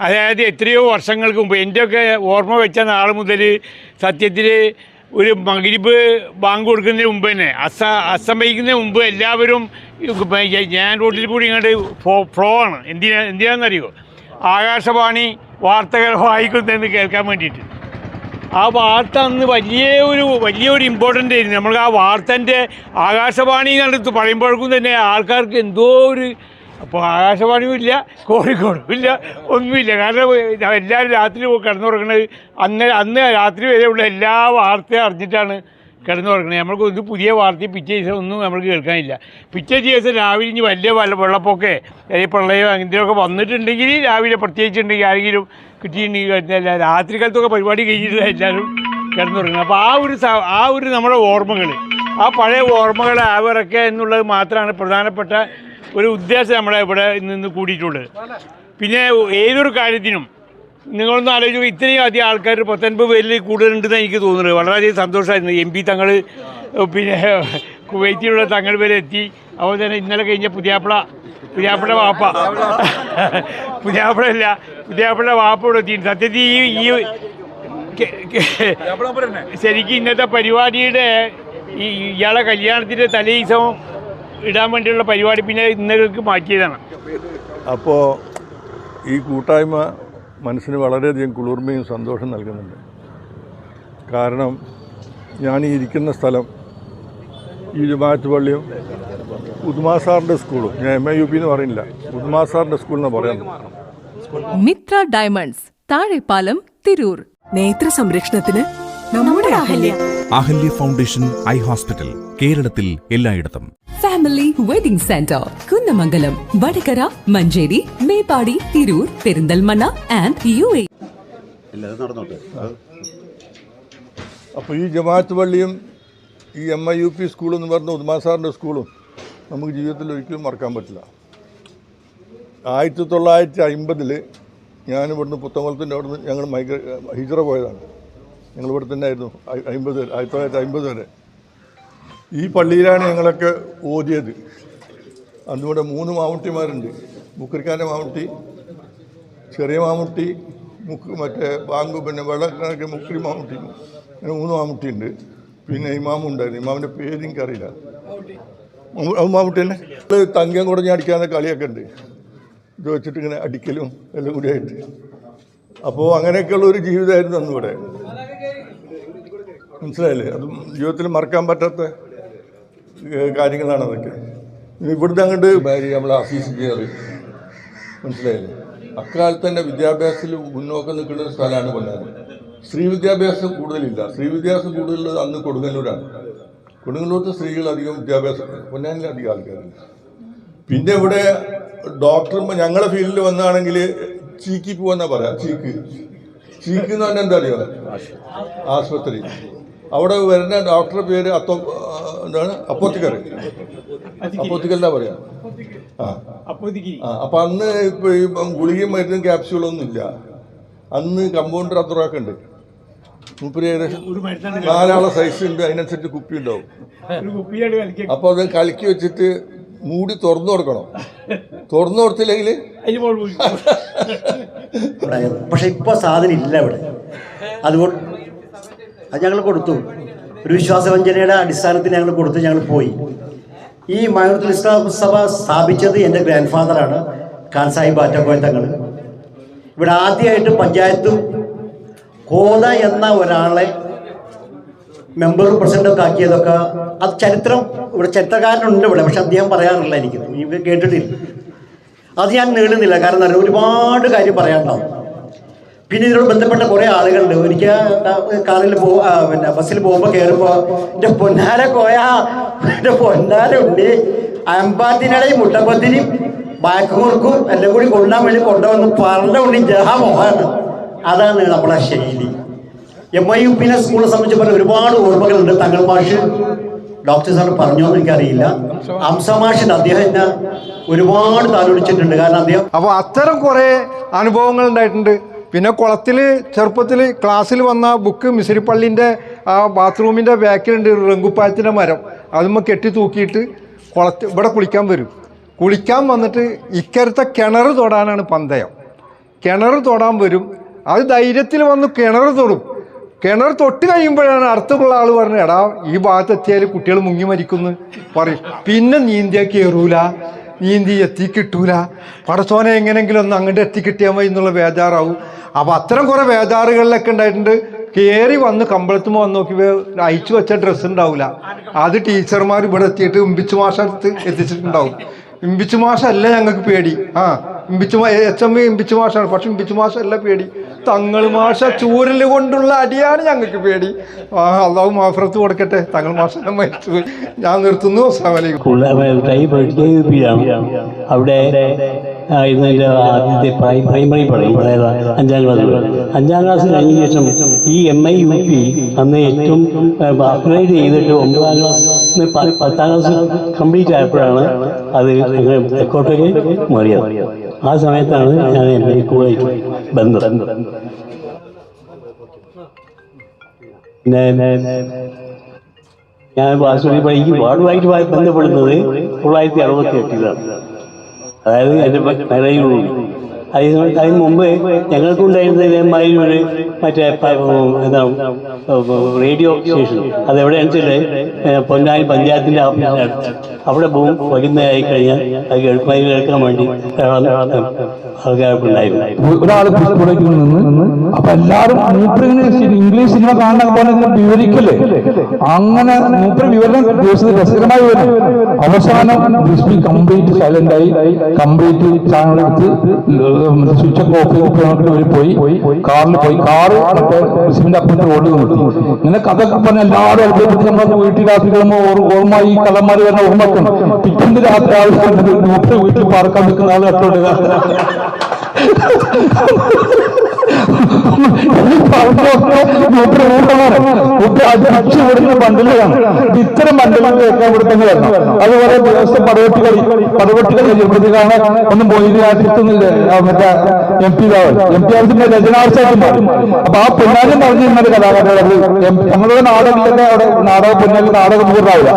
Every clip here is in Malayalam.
അതായത് എത്രയോ വർഷങ്ങൾക്ക് മുമ്പ് എന്റെയൊക്കെ ഓർമ്മ വെച്ച നാൾ മുതൽ സത്യത്തിൽ ഒരു മകരിബ് ബാങ്ക് കൊടുക്കുന്നതിന് മുമ്പ് തന്നെ അസ അസംഭവിക്കുന്നതിന് മുമ്പ് എല്ലാവരും ഞാൻ റോഡിൽ കൂടി ഇങ്ങോട്ട് ഫ്ലോ ഫ്ലോ ആണ്. എന്തിനാ എന്തിനാണെന്നറിയോ ആകാശവാണി വാർത്തകൾ വായിക്കുന്നതെന്ന് കേൾക്കാൻ വേണ്ടിയിട്ട്. ആ വാർത്ത അന്ന് വലിയ ഒരു വലിയൊരു ഇമ്പോർട്ടന്റ് ആയിരുന്നു. നമ്മൾ ആ വാർത്തന്റെ ആകാശവാണി എന്നുള്ളത് പറയുമ്പോഴേക്കും തന്നെ ആൾക്കാർക്ക് എന്തോ ഒരു അപ്പോൾ ആകാശവാണിയും ഇല്ല കോഴിക്കോടും ഇല്ല ഒന്നുമില്ല. കാരണം എല്ലാവരും രാത്രി കിടന്നുറങ്ങണത് അന്ന് അന്ന് രാത്രി വരെയുള്ള എല്ലാ വാർത്തയും അറിഞ്ഞിട്ടാണ് കിടന്നുറങ്ങണത്. നമ്മൾക്ക് ഒരു പുതിയ വാർത്തയും പിറ്റേ ദിവസം ഒന്നും നമ്മൾക്ക് കേൾക്കാനില്ല. പിറ്റേ ദിവസം രാവിലെ ഇനി വലിയ വല്ല വെള്ളപ്പൊക്കെ അല്ലെങ്കിൽ പ്രളയം അങ്ങനത്തെയൊക്കെ വന്നിട്ടുണ്ടെങ്കിൽ രാവിലെ പ്രത്യേകിച്ചുണ്ടെങ്കിൽ ആരെങ്കിലും കിട്ടിയിട്ടുണ്ടെങ്കിൽ രാത്രി കാലത്തൊക്കെ പരിപാടി കഴിഞ്ഞിട്ട് എല്ലാവരും കിടന്നുറങ്ങുന്നത് അപ്പോൾ ആ ഒരു ആ ഒരു നമ്മുടെ ഓർമ്മകൾ ആ പഴയ ഓർമ്മകൾ അവരൊക്കെ എന്നുള്ളത് മാത്രമാണ് പ്രധാനപ്പെട്ട ഒരു ഉദ്ദേശം നമ്മളെ ഇവിടെ നിന്ന് കൂടിയിട്ടുണ്ട്. പിന്നെ ഏതൊരു കാര്യത്തിനും നിങ്ങളൊന്ന് ആലോചിച്ചു ഇത്രയും അധികം ആൾക്കാർ പത്തൊൻപത് പേരിൽ കൂടുതലുണ്ടെന്ന് എനിക്ക് തോന്നുന്നത് വളരെയധികം സന്തോഷമായിരുന്നു. എം പി തങ്ങൾ പിന്നെ കുവൈറ്റിലുള്ള തങ്ങൾ വരെ എത്തി. അതുപോലെ തന്നെ ഇന്നലെ കഴിഞ്ഞ പുതിയാപ്പിള പുതിയാപ്പിള വാപ്പ. പുതിയാപ്പിള അല്ല പുതിയാപ്പിള വാപ്പ ഇവിടെ എത്തി സത്യത്തിൽ ഈ ഈ ശരിക്കും ഇന്നത്തെ പരിപാടിയുടെ ഈ ഇയാളെ കല്യാണത്തിന്റെ തലേ ദിവസം ഇടാൻ വേണ്ടിയുള്ള പരിപാടി പിന്നെ ഇന്നലേക്ക് മാറ്റിയതാണ്. അപ്പോൾ ഈ കൂട്ടായ്മ മനസ്സിന് വളരെയധികം കുളിർമയും സന്തോഷം നൽകുന്നുണ്ട്. കാരണം ഞാൻ ഈ ഇരിക്കുന്ന സ്ഥലം ഈ ജുമാഅത്ത് പള്ളിയും ഉദ്മാ സാറിന്റെ സ്കൂളും ഞാൻ എം ഐ യു പി എന്ന് പറയുന്നില്ല ഉദ്മാ സാറിന്റെ സ്കൂൾ എന്ന് പറയുന്നത് മിത്ര ഡയമണ്ട്സ് താഴെപ്പാലം തിരൂർ. നേത്ര സംരക്ഷണത്തിന് നമ്മുടെ Ahalya. Ahalya foundation eye hospital. കേരളത്തിൽ എല്ലായിടത്തും. Family wedding centre Kunnamangalam Vadakara Manjeri Meppadi Tirur Perinthalmanna and U A അപ്പോൾ ഈ ജമാഅത്ത് പള്ളിയും ഈ എം ഐ യു പി സ്കൂളും എന്ന് പറഞ്ഞ ഉദ്മാ സാറിന്റെ സ്കൂളും നമുക്ക് ജീവിതത്തിൽ ഒരിക്കലും മറക്കാൻ പറ്റില്ല. ആയിരത്തി തൊള്ളായിരത്തി അമ്പതിൽ ഞാൻ ഇവിടുന്ന് പുത്തമ്പലത്തിന്റെ അവിടുന്ന് ഞങ്ങൾ മൈഗ്ര ഹിജറ പോയതാണ്. ഞങ്ങൾ ഇവിടെ തന്നെ ആയിരുന്നു. അമ്പത് വരെ ആയിരത്തി തൊള്ളായിരത്തി അമ്പത് വരെ. ഈ പള്ളിയിലാണ് ഞങ്ങളൊക്കെ ഓതിയത്. അന്നിവിടെ മൂന്ന് മാമുട്ടിമാരുണ്ട്. മുക്കരിക്കാന്റെ മാമുട്ടി ചെറിയ മാമുട്ടി മുക്ക് മറ്റേ ബാങ്കു പിന്നെ വെള്ളക്കാരൊക്കെ മുക്കരി മാമുട്ടി അങ്ങനെ മൂന്ന് മാമുട്ടി ഉണ്ട് പിന്നെ ഇമാമും ഉണ്ടായിരുന്നു. ഇമാമിന്റെ പേര് എനിക്കറിയില്ല. മാമുട്ടി തന്നെ? തങ്കം കുടഞ്ഞ് അടിക്കാവുന്ന കളിയൊക്കെ ഉണ്ട്. ഇത് വെച്ചിട്ട് ഇങ്ങനെ അടിക്കലും എല്ലാം കൂടി ആയിട്ട്. അപ്പോൾ അങ്ങനെയൊക്കെയുള്ള ഒരു ജീവിതമായിരുന്നു അന്നിവിടെ മനസ്സിലായില്ലേ? അതും ജീവിതത്തിൽ മറക്കാൻ പറ്റാത്ത കാര്യങ്ങളാണ് അതൊക്കെ ഇവിടുന്ന് അങ്ങോട്ട് നമ്മളെ ഓഫീസ് കയറി മനസ്സിലായില്ലേ? അക്കാലത്ത് തന്നെ വിദ്യാഭ്യാസത്തിൽ മുന്നോക്കം നിൽക്കുന്ന ഒരു സ്ഥലമാണ് പൊന്നാനി സ്ത്രീ വിദ്യാഭ്യാസം കൂടുതലില്ല. സ്ത്രീ വിദ്യാഭ്യാസം കൂടുതലുള്ളത് അന്ന് കൊടുങ്ങല്ലൂരാണ്. കൊടുങ്ങല്ലൂർത്തെ സ്ത്രീകൾ അധികം വിദ്യാഭ്യാസം പൊന്നാനിൽ അധികം ആൾക്കാരില്ല പിന്നെ ഇവിടെ ഡോക്ടർ ഞങ്ങളെ ഫീൽഡിൽ വന്നാണെങ്കിൽ ചീക്കി പോവാന്നാ പറയാം. ചീക്ക്. ചീക്ക് എന്ന് പറഞ്ഞാൽ എന്താ അറിയോ? ആശുപത്രി. അവിടെ വരുന്ന ഡോക്ടറുടെ പേര് അത്തോ എന്താണ്? അപ്പോത്തിക്കറി. അപ്പോത്തിക്കല്ല പറയാ? ആ. ആ അപ്പം അന്ന് ഇപ്പൊ ഈ ഗുളികയും മരുന്നും ക്യാപ്സ്യൂളൊന്നും ഇല്ല. അന്ന് കമ്പൗണ്ടർ അത്രയൊക്കെ ഉണ്ട് മൂപ്പര് ഏകദേശം നാലാളെ സൈസ് ഉണ്ട്. അതിനനുസരിച്ച് കുപ്പി ഉണ്ടാവും അപ്പോൾ അത് കലക്കി വെച്ചിട്ട് മൂടി തുറന്നു കൊടുക്കണം. തുറന്നു കൊടുത്തില്ലെങ്കിൽ പക്ഷെ ഇപ്പൊ സാധനം ഇല്ല ഇവിടെ. അതുകൊണ്ട് അത് ഞങ്ങൾ കൊടുത്തു. ഒരു വിശ്വാസവഞ്ചനയുടെ അടിസ്ഥാനത്തിൽ ഞങ്ങൾ കൊടുത്ത് ഞങ്ങൾ പോയി. ഈ മയൂരത്തുൽ ഇസ്ലാം സഭ സ്ഥാപിച്ചത് എന്റെ ഗ്രാൻഡ് ഫാദറാണ് ഖാൻ സാഹിബ് ആറ്റക്കോയ തങ്ങൾ ഇവിടെ ആദ്യമായിട്ട് പഞ്ചായത്തും കോത എന്ന ഒരാളെ മെമ്പർ പ്രസിഡന്റൊക്കെ ആക്കിയതൊക്കെ അത് ചരിത്രം ഇവിടെ ചരിത്രകാരനുണ്ട് ഇവിടെ പക്ഷെ അദ്ദേഹം പറയാറില്ല എനിക്ക്. കേട്ടിട്ടില്ല. അത് ഞാൻ നീളുന്നില്ല കാരണം ഒരുപാട് കാര്യം പറയാനുണ്ടാവും. പിന്നെ ഇതിനോട് ബന്ധപ്പെട്ട കുറേ ആളുകളുണ്ട്. ഒരിക്കൽ കാറിൽ പോ പിന്നെ ബസ്സിൽ പോകുമ്പോൾ കയറുമ്പോൾ എന്റെ പൊന്നാര കോയ എന്റെ പൊന്നാര ഉണ്ട് അമ്പാത്തിനടയും മുട്ടപ്പത്തിനും ബാക്കുമുറുക്കും എല്ലാം കൂടി കൊണ്ടാൻ വേണ്ടി കൊണ്ടുവന്ന് പറഞ്ഞ ഉണ്ണി ജഹാമോഹാണ് അതാണ് നമ്മളെ ശൈലി. എം ഐ യു പിന്നെ സ്കൂളിനെ സംബന്ധിച്ച് പറഞ്ഞ ഒരുപാട് ഓർമ്മകളുണ്ട്. തങ്ങൾ മാഷ് ഡോക്ടർ സാർ പറഞ്ഞോ എന്ന് എനിക്കറിയില്ല. അംസമാഷിന് അദ്ദേഹം എന്നെ ഒരുപാട് താലോടിച്ചിട്ടുണ്ട് കാരണം അദ്ദേഹം അപ്പോൾ അത്തരം കുറേ അനുഭവങ്ങൾ ഉണ്ടായിട്ടുണ്ട്. പിന്നെ കുളത്തിൽ ചെറുപ്പത്തിൽ ക്ലാസ്സിൽ വന്ന ബുക്ക് മിസിരിപ്പള്ളിന്റെ ആ ബാത്റൂമിന്റെ ബാക്കിലുണ്ട് റെങ്കുപ്പാലത്തിന്റെ മരം. അതുമ്മ കെട്ടി തൂക്കിയിട്ട് കുളത്തിൽ ഇവിടെ കുളിക്കാൻ വരും. കുളിക്കാൻ വന്നിട്ട് ഇക്കരത്തെ കിണർ തൊടാനാണ് പന്തയം. കിണർ തൊടാൻ വരും. അത് ധൈര്യത്തിൽ വന്ന് കിണർ തൊടും. കിണർ തൊട്ട് കഴിയുമ്പോഴാണ് അടുത്തുള്ള ആൾ പറഞ്ഞു എടാ ഈ ഭാഗത്ത് എത്തിയാൽ കുട്ടികൾ മുങ്ങി മരിക്കുന്നു. പറയും. പിന്നെ നീന്തിയ കയറൂല നീന്തി എത്തിക്കിട്ടൂല. പടച്ചോനെ എങ്ങനെങ്കിലും ഒന്ന് അങ്ങോട്ട് എത്തിക്കിട്ടിയാൽ മതി എന്നുള്ള ബേജാറാവും. അപ്പോൾ അത്തരം കുറേ വേദാറുകളിലൊക്കെ ഉണ്ടായിട്ടുണ്ട്. കയറി വന്ന് കമ്പളത്തുമ്പോൾ വന്ന് നോക്കി അയച്ചു വെച്ച ഡ്രസ്സ് ഉണ്ടാവില്ല അത് ടീച്ചർമാർ ഇവിടെ എത്തിയിട്ട് ഉമ്പിച്ചു അടുത്ത് എത്തിച്ചിട്ടുണ്ടാവും. ഇമ്പിച്ചു മാഷല്ല ഞങ്ങൾക്ക് പേടി. ആ ഇമ്പിച്ചു എച്ച് എം ഇമ്പിച്ചു മാഷാണ്. പക്ഷെ ഇമ്പിച്ചു മാഷല്ല പേടി. തങ്ങൾ മാഷ ചൂരൽ കൊണ്ടുള്ള അടിയാണ് ഞങ്ങൾക്ക് പേടി. ആ അള്ളാഹു മാഫറത്ത് കൊടുക്കട്ടെ. തങ്ങൾ മാഷ മരിച്ചു. ഞാൻ നിർത്തുന്നു. അസ്സാം വലൈക്കും അവിടെ എന്റെ ആദ്യത്തെ പ്രൈ- പ്രൈമറി പഠനം അതായത് അഞ്ചാം ക്ലാസ് അഞ്ചാം ക്ലാസ് കഴിഞ്ഞ ശേഷം ഈ എം ഐ യു പി അന്ന് ഏറ്റവും അപ്ഗ്രേഡ് ചെയ്തിട്ട് ഒമ്പതാം ക്ലാസ് പത്താം ക്ലാസ് കംപ്ലീറ്റ് ആയപ്പോഴാണ് അത് തെക്കോട്ടേക്ക് മാറിയത്. ആ സമയത്താണ് ഞാൻ എന്റെ സ്കൂളായിട്ട് ബന്ധം. ഞാൻ വാസുദേവ പഠിക്കും വാർഡുമായിട്ട് ബന്ധപ്പെടുന്നത് തൊള്ളായിരത്തി അറുപത്തി എട്ടിലാണ് അതായത് എന്റെ നിലയിലുള്ളൂ അതിന് അതിന് മുമ്പ് ഞങ്ങൾക്കുണ്ടായിരുന്ന ഇതേമാതിരി ഒരു മറ്റേ എന്താ റേഡിയോ സ്റ്റേഷൻ. അതെവിടെയാണെന്ന് വെച്ചാൽ പൊന്നാനി പഞ്ചായത്തിന്റെ ഓഫീസിലാണ് അവിടെ പോകും വൈകുന്നേരമായി കഴിഞ്ഞാൽ അത് കേൾക്കുമായി കേൾക്കാൻ വേണ്ടി നിന്ന് എല്ലാവരും ഇംഗ്ലീഷ് സിനിമ കാണുന്ന വിവരിക്കല്ലേ? അങ്ങനെ മൂപ്പര് വിവരണം ദിവസത്തിൽ രസകരമായ അവസാനം കംപ്ലീറ്റ് സൈലന്റ് ആയി. കംപ്ലീറ്റ് ചാനൽ എടുത്ത് സ്വിച്ച് ഒക്കെ ഓഫ് ചെയ്ത് ഇവർ പോയി. കാറിൽ പോയി. കാറ് മറ്റേ ബിസ്മിന്റെ അപ്പുറത്തെ റോഡിൽ നിർത്തി. നിനക്ക് കഥ പറഞ്ഞ എല്ലാവരും അത്ഭുതപ്പെട്ട് നമ്മുടെ വീട്ടിൽ രാത്രി കിടമ്പോൾ ഓർമ്മ ഈ കള്ളന്മാർ വരുന്ന ഓർമ്മക്കും പിറ്റേന്ന് രാത്രി ആവശ്യം വീട്ടിൽ പാർക്കാൻ നിൽക്കുന്ന ആൾ കട്ടോടുക അടിച്ചുവിടുന്ന ബണ്ടിലാണ് ഇത്തരം ബണ്ടിലുകൾ കേൾക്കാൻ കൊടുത്തെങ്കിൽ വരണം അതുപോലെ ദിവസം പടവെട്ടി കളി പടവെട്ടി കളി ചെയ്യുമ്പോഴത്തേക്കാണ് ഒന്നും പോയി രാജ്യത്തുനിന്നില്ല മറ്റേ M P Rawal M P ആവശ്യത്തിന്റെ മാറി അപ്പൊ ആ പൊന്നാലും പറഞ്ഞു ഒരു കലാകാരനാണ് ഞങ്ങളുടെ നാടകത്തിന്റെ അവിടെ നാടക പൊന്നാലി നാടകം പൂർണമാവില്ല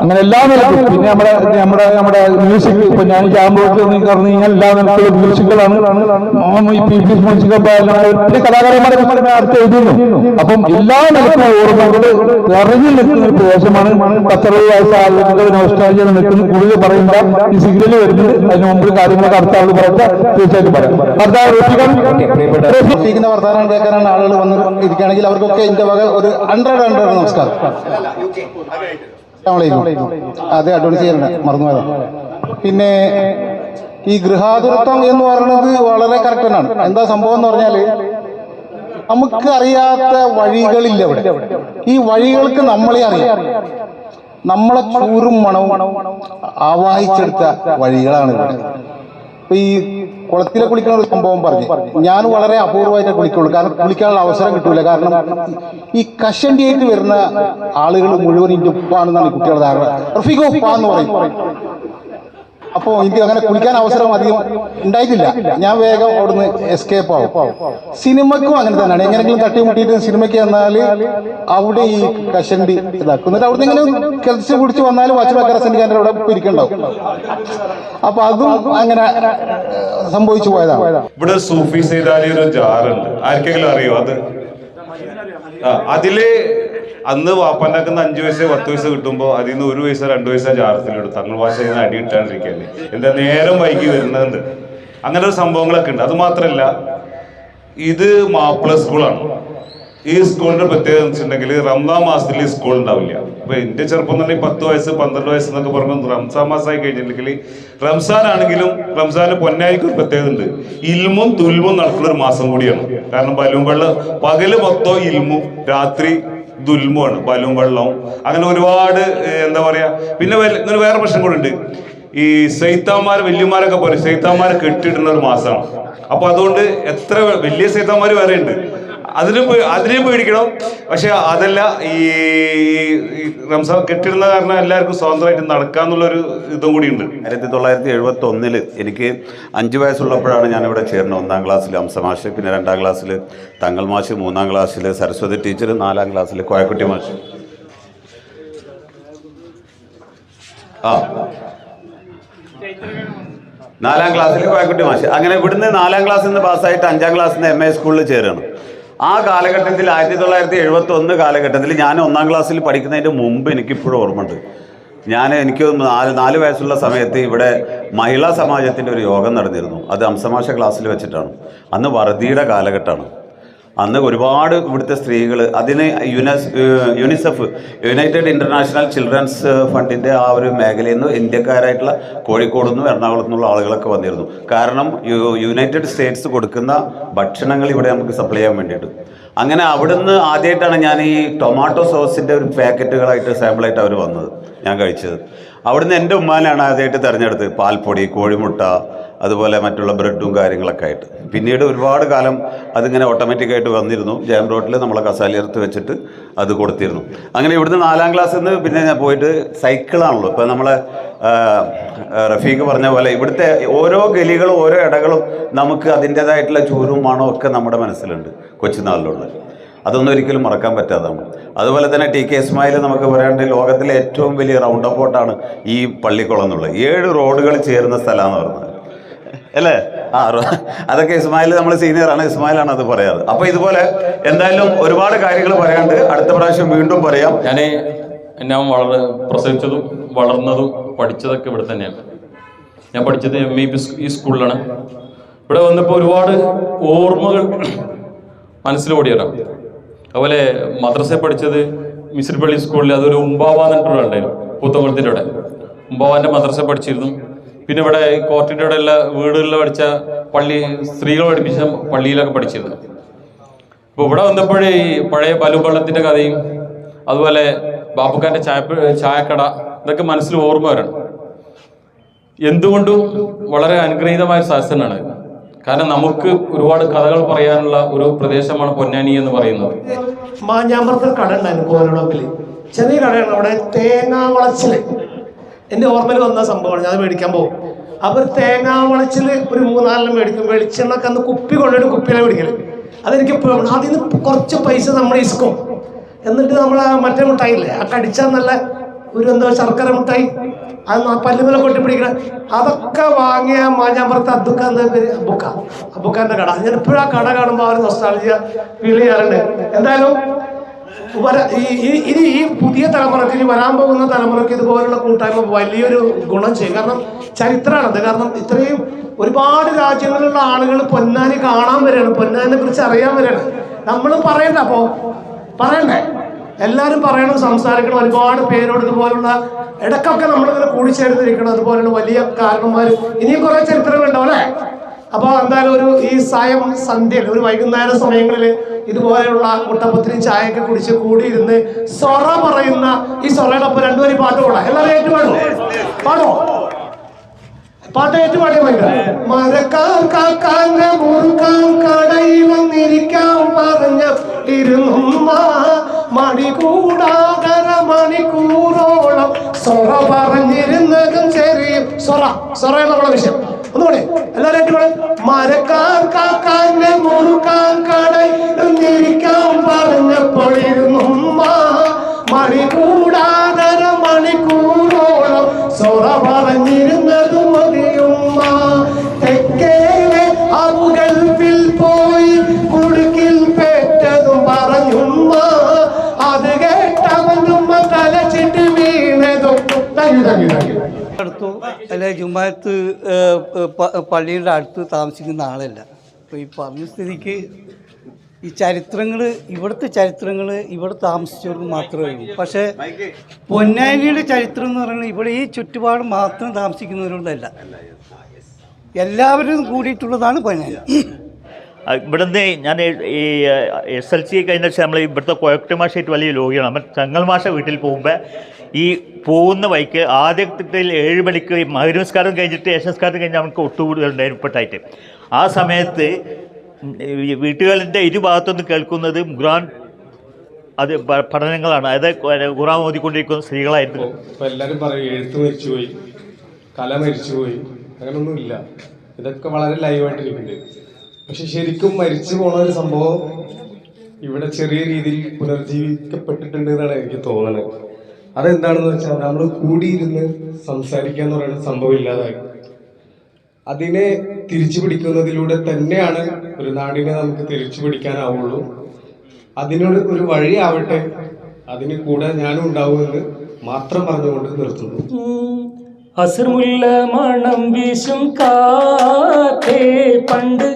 അങ്ങനെ എല്ലാ നിലക്കും പിന്നെ നമ്മുടെ നമ്മുടെ നമ്മുടെ മ്യൂസിക് ഞാൻ ക്യാമ്പ് പറഞ്ഞു കഴിഞ്ഞാൽ എല്ലാ നിലക്കുള്ള മ്യൂസിക്കുകളാണ് ഈ പി പി പിന്നെ കലാകാരന്മാരെ അടുത്ത് എഴുതുന്നു അപ്പം എല്ലാ നിലക്കും ഓർമ്മകൾ നിറഞ്ഞു നിൽക്കുന്ന ഒരു പ്രദേശമാണ് പത്തറുപത് വയസ്സ് ആളുകൾ നോസ്റ്റാജിയിൽ നിൽക്കുന്ന. കൂടുതൽ പറയേണ്ട ഈ സിഗ്നൽ വരുന്നത് അതിന് മുമ്പ് കാര്യങ്ങളൊക്കെ അടുത്ത ആൾ പറഞ്ഞാൽ തീർച്ചയായിട്ടും പറയാം. ഭർത്താവ് വർത്തമാനം കേൾക്കാനാണ് ആളുകൾ വന്ന് ഇരിക്കുകയാണെങ്കിൽ അവർക്കൊക്കെ എന്റെ വക ഒരു ഹൺഡ്രഡ് ഹൺഡ്രഡ് നമസ്കാരം. അതെ അഡ്വാൻസ് ചെയ്യണ്ട മറന്നുപോയതാ. പിന്നെ ഈ ഗൃഹാതുരത്വം എന്ന് പറയുന്നത് വളരെ കറക്റ്റ് ആണ്. എന്താ സംഭവം എന്ന് പറഞ്ഞാൽ നമുക്ക് അറിയാത്ത വഴികളില്ല ഇവിടെ. ഈ വഴികൾക്ക് നമ്മളെ അറിയാം. നമ്മളെ ചൂരും മണവും ആവാഹിച്ചെടുത്ത വഴികളാണ് ഇവിടെ. ഇപ്പൊ ഈ കുളത്തിലെ കുളിക്കുന്ന ഒരു സംഭവം പറഞ്ഞു. ഞാൻ വളരെ അപൂർവമായിട്ട് കുളിക്കുള്ളൂ. കാരണം കുളിക്കാനുള്ള അവസരം കിട്ടൂല. കാരണം ഈ കഷണ്ടിയായിട്ട് വരുന്ന ആളുകൾ മുഴുവൻ ഇന്റെ ഉപ്പാണെന്നാണ് കുട്ടികളുടെ ധാരണ. റഫീഖ് ഉപ്പ എന്ന് പറയും. അപ്പോ എനിക്ക് അങ്ങനെ കുളിക്കാൻ അവസരം അധികം ഉണ്ടായിട്ടില്ല. ഞാൻ വേഗം അവിടുന്ന് എസ്കേപ്പ് ആവും. സിനിമക്കും അങ്ങനെ തന്നെയാണ്. എങ്ങനെങ്കിലും തട്ടിമുട്ടിയിട്ട് സിനിമയ്ക്ക് വന്നാൽ അവിടെ ഈ കഷണ്ടി ഇതാക്കും. എന്നിട്ട് അവിടുന്ന് ഇങ്ങനെ കെൽച്ച് കുടിച്ച് വന്നാൽ വാച്ച് വെക്കറ സെന്റിക്കാന്റെ അവിടെ പിരിക്കണ്ടാവും അപ്പൊ അതും അങ്ങനെ സംഭവിച്ചു പോയതാണ്. ഇവിടെ സൂഫി സൈതാലി ഒരു ജാറുണ്ട്. ആർക്കെങ്കിലും അറിയോ അത്? അതിൽ അന്ന് വാപ്പണ്ടാക്കുന്ന അഞ്ചു വയസ്സ് പത്ത് വയസ്സ് കിട്ടുമ്പോൾ അതിൽ നിന്ന് ഒരു വയസ്സ് രണ്ടു വയസ്സ് ജാറത്തിലെടുത്ത് തങ്ങൾ ഭാഷ അടി ഇട്ടാണ്ടിരിക്കല്ലേ? എന്താ നേരം വൈകി വരുന്നുണ്ട് അങ്ങനെ ഒരു സംഭവങ്ങളൊക്കെ ഉണ്ട്. അത് മാത്രല്ല ഇത് മാപ്പിള സ്കൂളാണ്. ഈ സ്കൂളിന്റെ പ്രത്യേകത വെച്ചിട്ടുണ്ടെങ്കിൽ റംസാൻ മാസത്തിൽ ഈ സ്കൂൾ ഉണ്ടാവില്ല. അപ്പൊ എന്റെ ചെറുപ്പം തന്നെ പത്ത് വയസ്സ് പന്ത്രണ്ട് വയസ്സ് എന്നൊക്കെ പറഞ്ഞു റംസാൻ മാസമായി കഴിഞ്ഞിട്ടുണ്ടെങ്കിൽ റംസാൻ ആണെങ്കിലും റംസാന് പൊന്നായിക്ക് ഒരു പ്രത്യേകത ഉണ്ട്. ഇൽമും തുൽമും നടക്കുന്ന ഒരു മാസം കൂടിയാണ്. കാരണം ബലൂൺ വെള്ളം പകൽ മൊത്തം ഇൽമും രാത്രി ദുൽമുമാണ് ബലൂൺ വെള്ളവും. അങ്ങനെ ഒരുപാട് എന്താ പറയാ പിന്നെ ഇങ്ങനെ വേറെ പ്രശ്നം കൂടെ ഉണ്ട്. ഈ സൈത്താന്മാർ വല്യമാരൊക്കെ പറയും സൈത്താന്മാരെ കെട്ടിയിടുന്ന ഒരു മാസമാണ് അപ്പൊ അതുകൊണ്ട് എത്ര വലിയ സൈത്താന്മാർ വേറെ ഉണ്ട് അതിന് അതിനെയും അതിനെ പേടിക്കണം. പക്ഷെ അതല്ല ഈ റംസാൻ കെട്ടിടുന്ന കാരണം എല്ലാവർക്കും സ്വതന്ത്രമായിട്ട് നടക്കാന്നുള്ളൊരു ഇതും കൂടി ഉണ്ട് ആയിരത്തി തൊള്ളായിരത്തി എഴുപത്തി ഒന്നിൽ എനിക്ക് അഞ്ച് വയസ്സുള്ളപ്പോഴാണ് ഞാനിവിടെ ചേർന്നത് ഒന്നാം ക്ലാസ്സിൽ അംസമാഷ് പിന്നെ രണ്ടാം ക്ലാസ്സിൽ തങ്ങൾ മാഷ് മൂന്നാം ക്ലാസ്സിൽ സരസ്വതി ടീച്ചർ നാലാം ക്ലാസ്സിൽ കോയക്കുട്ടി മാഷ്. ആ. നാലാം ക്ലാസ്സിൽ കോയക്കുട്ടി മാഷ്. അങ്ങനെ ഇവിടുന്ന് നാലാം ക്ലാസ്സിൽ നിന്ന് പാസ്സായിട്ട് അഞ്ചാം ക്ലാസ്സിൽ നിന്ന് എം എ സ്കൂളിൽ ചേരുകയാണ് ആ കാലഘട്ടത്തിൽ ആയിരത്തി തൊള്ളായിരത്തി എഴുപത്തി ഒന്ന് കാലഘട്ടത്തിൽ ഞാൻ ഒന്നാം ക്ലാസ്സിൽ പഠിക്കുന്നതിന്റെ മുമ്പ് എനിക്കിപ്പോഴും ഓർമ്മയുണ്ട്. ഞാൻ എനിക്ക് നാല് നാല് വയസ്സുള്ള സമയത്ത് ഇവിടെ മഹിളാ സമാജത്തിന്റെ ഒരു യോഗം നടന്നിരുന്നു. അത് അംസമാശ ക്ലാസ്സിൽ വെച്ചിട്ടാണ്. അന്ന് വറുതിയുടെ കാലഘട്ടമാണ്. അന്ന് ഒരുപാട് ഇവിടുത്തെ സ്ത്രീകൾ അതിന് യുനസ് യുനിസെഫ് യുണൈറ്റഡ് ഇന്റർനാഷണൽ ചിൽഡ്രൻസ് ഫണ്ടിന്റെ ആ ഒരു മേഖലയിൽ നിന്ന് ഇന്ത്യക്കാരായിട്ടുള്ള കോഴിക്കോട് നിന്നും എറണാകുളത്തു നിന്നുള്ള ആളുകളൊക്കെ വന്നിരുന്നു. കാരണം യുണൈറ്റഡ് സ്റ്റേറ്റ്സ് കൊടുക്കുന്ന ഭക്ഷണങ്ങൾ ഇവിടെ നമുക്ക് സപ്ലൈ ചെയ്യാൻ വേണ്ടിയിട്ട്. അങ്ങനെ അവിടുന്ന് ആദ്യമായിട്ടാണ് ഞാൻ ഈ ടൊമാറ്റോ സോസിന്റെ ഒരു പാക്കറ്റുകളായിട്ട് സാമ്പിളായിട്ട് അവർ വന്നത് ഞാൻ കഴിച്ചത്. അവിടുന്ന് എന്റെ ഉമ്മാനാണ് ആദ്യമായിട്ട് തിരഞ്ഞെടുത്തത്. പാൽപ്പൊടി കോഴിമുട്ട അതുപോലെ മറ്റുള്ള ബ്രെഡും കാര്യങ്ങളൊക്കെ ആയിട്ട്. പിന്നീട് ഒരുപാട് കാലം അതിങ്ങനെ ഓട്ടോമാറ്റിക്കായിട്ട് വന്നിരുന്നു. ജാം റോട്ടിൽ നമ്മളെ കസാലിയർത്ത് വെച്ചിട്ട് അത് കൊടുത്തിരുന്നു. അങ്ങനെ ഇവിടുന്ന് നാലാം ക്ലാസ്സിൽ നിന്ന് പിന്നെ ഞാൻ പോയിട്ട് സൈക്കിളാണല്ലോ ഇപ്പോൾ നമ്മളെ റഫീഖ് പറഞ്ഞ പോലെ ഇവിടുത്തെ ഓരോ ഗലികളും ഓരോ ഇടകളും നമുക്ക് അതിന്റേതായിട്ടുള്ള ചൂരും മണവും ഒക്കെ നമ്മുടെ മനസ്സിലുണ്ട് കൊച്ചുനാളിലുള്ള അതൊന്നും ഒരിക്കലും മറക്കാൻ പറ്റാതാണ്. അതുപോലെ തന്നെ ടി കെ ഇസ്മായിൽ നമുക്ക് പറയാണ്ട് ലോകത്തിലെ ഏറ്റവും വലിയ റൗണ്ട് അപ്പോട്ടാണ് ഈ പള്ളിക്കുളം എന്നുള്ളത്. ഏഴ് റോഡുകൾ ചേരുന്ന സ്ഥലമാണെന്ന് പറഞ്ഞത്. അല്ലേ? ആ അതൊക്കെ ഇസ്മായിൽ നമ്മൾ സീനിയറാണ് ഇസ്മായിലാണ് അത് പറയാറ്. അപ്പൊ ഇതുപോലെ എന്തായാലും ഒരുപാട് കാര്യങ്ങൾ പറയാണ്ട് അടുത്ത പ്രാവശ്യം വീണ്ടും പറയാം. ഞാൻ ഞാൻ വളരെ പ്രസവിച്ചതും വളർന്നതും പഠിച്ചതൊക്കെ ഇവിടെ തന്നെയാണ്. ഞാൻ പഠിച്ചത് എം ഇ ഈ സ്കൂളിലാണ്. ഇവിടെ വന്നപ്പോൾ ഒരുപാട് ഓർമ്മകൾ മനസ്സിലോടി വരാം അതുപോലെ മദ്രസ പഠിച്ചത് മിസ്രിപ്പള്ളി സ്കൂളിൽ അതൊരു ഉമ്പാവ എന്നിട്ടുണ്ടായിരുന്നു പൂത്തമ്പലത്തിന്റെ അവിടെ ഉമ്പാവാന്റെ മദ്രസ പഠിച്ചിരുന്നു. പിന്നെ ഇവിടെ കോർട്ടിന്റെ ഇവിടെ എല്ലാ വീടുകളിൽ പഠിച്ച പള്ളി സ്ത്രീകൾ പഠിപ്പിച്ച പള്ളിയിലൊക്കെ പഠിച്ചിരുന്നു. അപ്പോൾ ഇവിടെ വന്നപ്പോഴേ ഈ പഴയ ബലുവള്ളത്തിന്റെ കഥയും അതുപോലെ ബാബുക്കാന്റെ ചായ ചായക്കട ഇതൊക്കെ മനസ്സിൽ ഓർമ്മ വരണം. എന്തുകൊണ്ടും വളരെ അനുഗ്രഹീതമായ സദസ്സനാണ്. കാരണം നമുക്ക് ഒരുപാട് കഥകൾ പറയാനുള്ള ഒരു പ്രദേശമാണ് പൊന്നാനി എന്ന് പറയുന്നത്. മാഞ്ഞാമ്പലത്തിൽ കട ഉണ്ടായിരുന്നു ചെറിയ കടയാണ് അവിടെ തേങ്ങാ വളച്ചിൽ. എന്റെ ഓർമ്മയിൽ വന്ന സംഭവമാണ് ഞാൻ മേടിക്കാൻ പോകും. അപ്പോൾ ഒരു തേങ്ങാ വളച്ചിൽ ഒരു മൂന്നാലെണ്ണം മേടിക്കും വെളിച്ചെണ്ണൊക്കെ അന്ന് കുപ്പി കൊണ്ടൊരു കുപ്പിയിലെ മേടിക്കൽ. അതെനിക്ക് അതിൽ നിന്ന് കുറച്ച് പൈസ നമ്മൾ ഇസ്ക്കും എന്നിട്ട് നമ്മൾ ആ മറ്റേ മിഠായില്ലേ ആ കടിച്ചാൽ നല്ല ഒരു എന്താ ശർക്കര മിഠായി അത് പല്ലുമല കൊട്ടി പിടിക്കണ അതൊക്കെ വാങ്ങിയ മാഞ്ഞാമ്പുറത്ത് അബ്ദുക്ക അബുക്ക അബുക്കാന്റെ കട. ഞാൻ എപ്പോഴും ആ കട കാണുമ്പോൾ ആ ഒരു നൊസ്റ്റാളിയ ഫീൽ ചെയ്യാറുണ്ട്. എന്തായാലും ഇനി ഈ പുതിയ തലമുറയ്ക്ക് ഇനി വരാൻ പോകുന്ന തലമുറയ്ക്ക് ഇതുപോലുള്ള കൂട്ടായ്മ വലിയൊരു ഗുണം ചെയ്യും. കാരണം ചരിത്രമാണത് കാരണം ഇത്രയും ഒരുപാട് രാജ്യങ്ങളിലുള്ള ആളുകൾ പൊന്നാനി കാണാൻ വരികയാണ്. പൊന്നാനിനെ കുറിച്ച് അറിയാൻ വരികയാണ്. നമ്മൾ പറയണ്ട അപ്പോ. പറയണ്ടേ? എല്ലാവരും പറയണം സംസാരിക്കണം. ഒരുപാട് പേരോട് ഇതുപോലുള്ള ഇടക്കൊക്കെ നമ്മളിങ്ങനെ കൂടിച്ചേർന്നിരിക്കണം. അതുപോലുള്ള വലിയ കാരണന്മാർ ഇനിയും കുറെ ചരിത്രങ്ങളുണ്ടാവും അല്ലേ? അപ്പോൾ എന്തായാലും ഒരു ഈ സായം സന്ധ്യയിൽ ഒരു വൈകുന്നേര സമയങ്ങളിൽ ഇതുപോലെയുള്ള മുട്ടപ്പത്തിരി ചായയൊക്കെ കുടിച്ച് കൂടിയിരുന്ന് സൊറ പറയുന്ന ഈ സൊറയുടെ ഒപ്പം രണ്ടുപേരും പാട്ട് പാടാം. എല്ലാവരും ഏറ്റുപാടും പാടോ. പാട്ട് ഏറ്റുപാടിയ ഭയങ്കര മരക്കാൻ കാക്കാന്റെ മുറുക്കാൻ കടയിൽ വന്നിരിക്കാൻ പറഞ്ഞ ഇരുന്നുമ്മ മണി കൂടാതര മണിക്കൂറോളം സൊറ പറഞ്ഞിരുന്നതും ചെറിയ. സൊറ. സൊറ എന്നുള്ള വിഷയം. ഒന്നുകൂടെ എല്ലാവരും മരക്കാർ കാക്കാന്റെ മുറുക്കാൻ കടയിൽ പറഞ്ഞപ്പോഴിരുന്നു മണി കൂടാതര അല്ലെ ജുമാത്ത് പള്ളിയുടെ അടുത്ത് താമസിക്കുന്ന ആളല്ല. അപ്പോൾ ഈ പറഞ്ഞ സ്ഥിതിക്ക് ഈ ചരിത്രങ്ങൾ ഇവിടുത്തെ ചരിത്രങ്ങൾ ഇവിടെ താമസിച്ചവർക്ക് മാത്രമേ ഉള്ളൂ. പക്ഷേ പൊന്നാനിയുടെ ചരിത്രം എന്ന് പറയുന്നത് ഇവിടെ ഈ ചുറ്റുപാട് മാത്രം താമസിക്കുന്നവരുള്ളതല്ല. എല്ലാവരും കൂടിയിട്ടുള്ളതാണ് പൊന്നാനി. ഇവിടുന്ന് ഞാൻ ഈ എസ് എൽ സി കഴിഞ്ഞ നമ്മൾ ഇവിടുത്തെ കോയക്ട് മാഷായിട്ട് വലിയ ലോകിയാണ് നമ്മൾ ചങ്ങൽ മാഷ വീട്ടിൽ പോകുമ്പോൾ ഈ പോകുന്ന വഴിക്ക് ആദ്യത്തിൽ ഏഴ് മണിക്ക് മകരസ്കാരം കഴിഞ്ഞിട്ട് യേശസ്കാരം കഴിഞ്ഞ് നമുക്ക് ഒത്തുകൂടുതലുണ്ടായിരുന്നു ഇപ്പോഴായിട്ട് ആ സമയത്ത് ഈ വീട്ടുകളിന്റെ ഇരുഭാഗത്തുനിന്ന് കേൾക്കുന്നത് ഖുറാൻ അത് പഠനങ്ങളാണ്. അതായത് ഖുറാൻ ഓതിക്കൊണ്ടിരിക്കുന്ന സ്ത്രീകളായിരുന്നു. എല്ലാവരും പറയും എഴുത്ത് മരിച്ചുപോയി കല മരിച്ചുപോയി അങ്ങനൊന്നും ഇല്ല. ഇതൊക്കെ വളരെ ലൈവായിട്ട് ഇരിക്കുന്നുണ്ട് പക്ഷെ ശരിക്കും മരിച്ചു പോണ ഒരു സംഭവം ഇവിടെ ചെറിയ രീതിയിൽ പുനർജീവിക്കപ്പെട്ടിട്ടുണ്ട് എന്നാണ് എനിക്ക് തോന്നുന്നത് അതെന്താണെന്ന് വെച്ചാൽ നമ്മൾ കൂടിയിരുന്ന് സംസാരിക്കുക എന്ന് പറയുന്ന സംഭവം ഇല്ലാതായി. അതിനെ തിരിച്ചു പിടിക്കുന്നതിലൂടെ തന്നെയാണ് ഒരു നാടിനെ നമുക്ക് തിരിച്ചു പിടിക്കാനാവുള്ളൂ. അതിനോട് ഒരു വഴി ആവട്ടെ അതിന് കൂടെ ഞാനും ഉണ്ടാവുമെന്ന് മാത്രം പറഞ്ഞുകൊണ്ട് നിർത്തുന്നു. അസർമുല്ല മണം വീശും കാറ്റേ പണ്ട്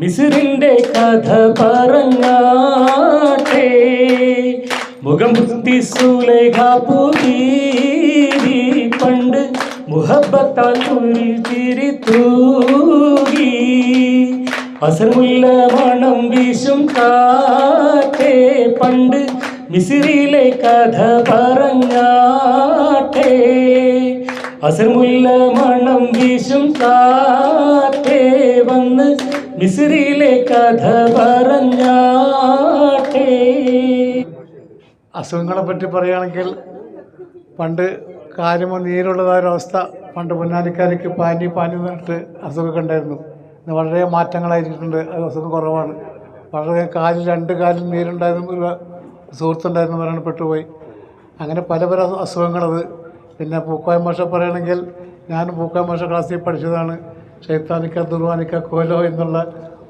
മിസിറിന്റെ കഥ പറഞ്ഞാട്ടേ മുഖം കുത്തി സുലേഖ പൂരീ പണ്ട് മുഹബത്താൽ തിരി തൂകി അസർമുല്ല മണം വീശും കാറ്റേ പണ്ട് മിസിറിലെ കഥ പറഞ്ഞാട്ടേ അസർമുല്ല മണം വീശും കാറ്റേ വന്ന് മിസിറിലെ കഥ പറഞ്ഞാട്ടേ അസുഖങ്ങളെ പറ്റി പറയുകയാണെങ്കിൽ പണ്ട് കാര്യമോ നീരുള്ളതായ ഒരവസ്ഥ പണ്ട് പൊന്നാനിക്കാർക്ക് പാനി പാനി എന്നിട്ട് അസുഖമൊക്കെ ഉണ്ടായിരുന്നു. ഇന്ന് വളരെ മാറ്റങ്ങളായിട്ടുണ്ട് അത് അസുഖം കുറവാണ്. വളരെ കാലിൽ രണ്ട് കാലിൽ നീരുണ്ടായിരുന്നു ഒരു സുഹൃത്തുണ്ടായിരുന്നു മരണപ്പെട്ടുപോയി അങ്ങനെ പല പല അസുഖങ്ങളത്. പിന്നെ പൂക്കോയ ഭാഷ പറയുകയാണെങ്കിൽ ഞാൻ പൂക്കോയ ഭാഷ ക്ലാസ്സിൽ പഠിച്ചതാണ്. ഷെയ്ത്താനിക്ക ദുർവാനിക്ക കോലോ എന്നുള്ള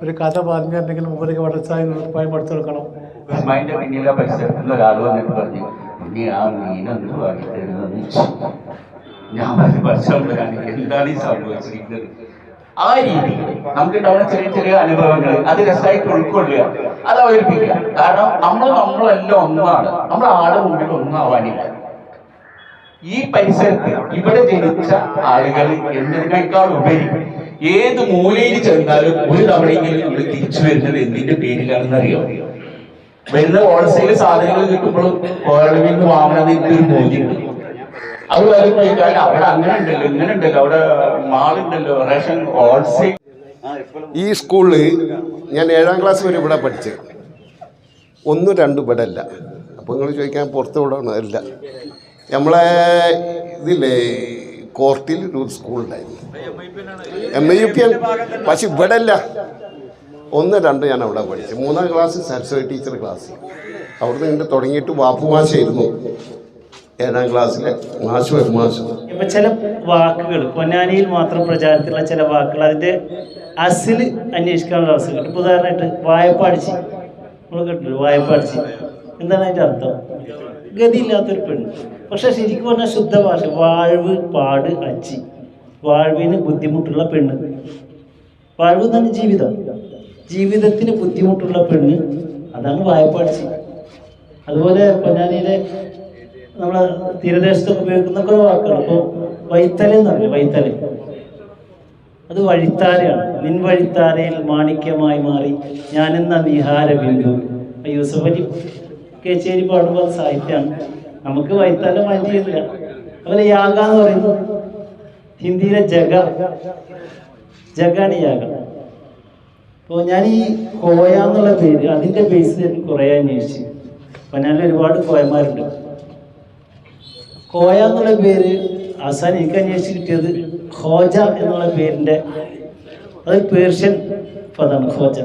ഒരു കഥ പറഞ്ഞിട്ടുണ്ടെങ്കിൽ മുകളിലേക്ക് വടച്ചായി നിർപ്പായം പഠിച്ചെടുക്കണം അതിന്റെ പിന്നിലെ പരിസരത്തുനിന്ന് ഒരാൾ വന്നിട്ട് പറഞ്ഞു ഇനി ആ മീനൊന്ന് വാങ്ങി തരുന്നത് ഞാൻ പറഞ്ഞു പഠിച്ചോണ്ടാണ് എന്താണ് ഈ സംഭവിച്ചിരിക്കുന്നത് ആ രീതി നമുക്ക് ഉണ്ടാവുന്ന ചെറിയ ചെറിയ അനുഭവങ്ങൾ അത് രസമായിട്ട് ഉൾക്കൊള്ളുക അത് അവതരിപ്പിക്കുക. കാരണം നമ്മൾ നമ്മളെല്ലാം ഒന്നാണ്. നമ്മൾ ആടെ മുമ്പിൽ ഒന്നാവാനില്ല ഈ പരിസരത്ത് ഇവിടെ ജനിച്ച ആളുകൾ എന്നതിനേക്കാൾ ഉപരി ഏത് മൂലയിൽ ചെന്നാലും ഒരു തവണയെങ്കിലും ഇവിടെ തിരിച്ചു വരുന്നത് എന്തിന്റെ പേരിലാണെന്ന് അറിയാം വരുന്ന ഹോൾസെയിൽ സാധനങ്ങൾ കിട്ടുമ്പോഴും കോഴവിൽ നിന്ന് വാങ്ങുന്നത് എനിക്കൊരു ബോധ്യമുണ്ട് അത് വരുമ്പോൾ അവിടെ അങ്ങനെ ഉണ്ടല്ലോ ഇങ്ങനെ ഉണ്ടല്ലോ. അവിടെ മാളുണ്ടല്ലോ റേഷൻ ഹോൾസെയിൽ. ഈ സ്കൂളിൽ ഞാൻ ഏഴാം ക്ലാസ് വരെ ഇവിടെ പഠിച്ചത് ഒന്നും രണ്ടും ഇവിടെ അല്ല. അപ്പോൾ നിങ്ങൾ ചോദിക്കാൻ പുറത്ത് ഇവിടെ അല്ല. നമ്മളെ ഇതില്ലേ കോർട്ടിൽ ഒരു സ്കൂളുണ്ടായിരുന്നു എം ഐ യു പി പക്ഷെ ഇവിടെ അല്ല. ഒന്ന് രണ്ട് ഞാൻ അവിടെ പഠിച്ചു. മൂന്നാം ക്ലാസ് സരസ്വതി ടീച്ചർ ക്ലാസ് അവിടുന്ന് ഇങ്ങോട്ട് തുടങ്ങിയിട്ട് വാപ്പുമാശായിരുന്നു ഏഴാം ക്ലാസ്സിലെ മാഷു മാഷു ഇപ്പൊ ചില വാക്കുകൾ പൊന്നാനിയിൽ മാത്രം പ്രചാരത്തിലുള്ള ചില വാക്കുകൾ അതിന്റെ അസിൽ അന്വേഷിക്കാനുള്ള അവസരം കിട്ടും. ഉദാഹരണമായിട്ട് വായ്പാടിച്ച് നമ്മൾ കേട്ടില്ല വായ്പാടിച്ച് എന്താണ് അതിന്റെ അർത്ഥം? ഗതിയില്ലാത്തൊരു പെണ്ണ്. പക്ഷെ ശരിക്കും പറഞ്ഞാൽ ശുദ്ധ ഭാഷ വാഴ്വ് പാട് അച്ചി. വാഴ്വിന് ബുദ്ധിമുട്ടുള്ള പെണ്ണ്. വാഴ്വ് തന്നെ ജീവിതം. ജീവിതത്തിന് ബുദ്ധിമുട്ടുള്ള പെണ്ണ്. അതാണ് വായ്പാടിച്ച് അതുപോലെ പൊന്നാനിയിലെ നമ്മളെ തീരദേശത്തൊക്കെ ഉപയോഗിക്കുന്ന കുറേ വാക്കുകൾ. അപ്പോൾ വൈത്തല എന്ന് പറയും വൈത്തല. അത് വഴിത്താരയാണ്. നിൻ വഴിത്താരയിൽ മാണിക്യമായി മാറി ഞാനെന്ന നിഹാര ബിന്ദു യൂസഫ് അലി കേച്ചേരി പാടുമ്പോൾ സാഹിത്യമാണ്. നമുക്ക് വൈത്താല മൈൻഡ് ചെയ്യുന്നില്ല അതുപോലെ യാഗ എന്ന് പറയുന്നത് ഹിന്ദിയിലെ ജഗ. ജഗാണ് യാഗ. അപ്പോൾ ഞാൻ ഈ കോയ എന്നുള്ള പേര് അതിന്റെ ബേസിൽ എനിക്ക് കുറേ അന്വേഷിച്ചു. ഞാൻ ഒരുപാട് കോയമാരുണ്ട് കോയ എന്നുള്ള പേര് അവസാനം എനിക്ക് അന്വേഷിച്ച് കിട്ടിയത് ഹോജ എന്നുള്ള പേരിന്റെ അത് പേർഷ്യൻ പദമാണ് ഖോജ.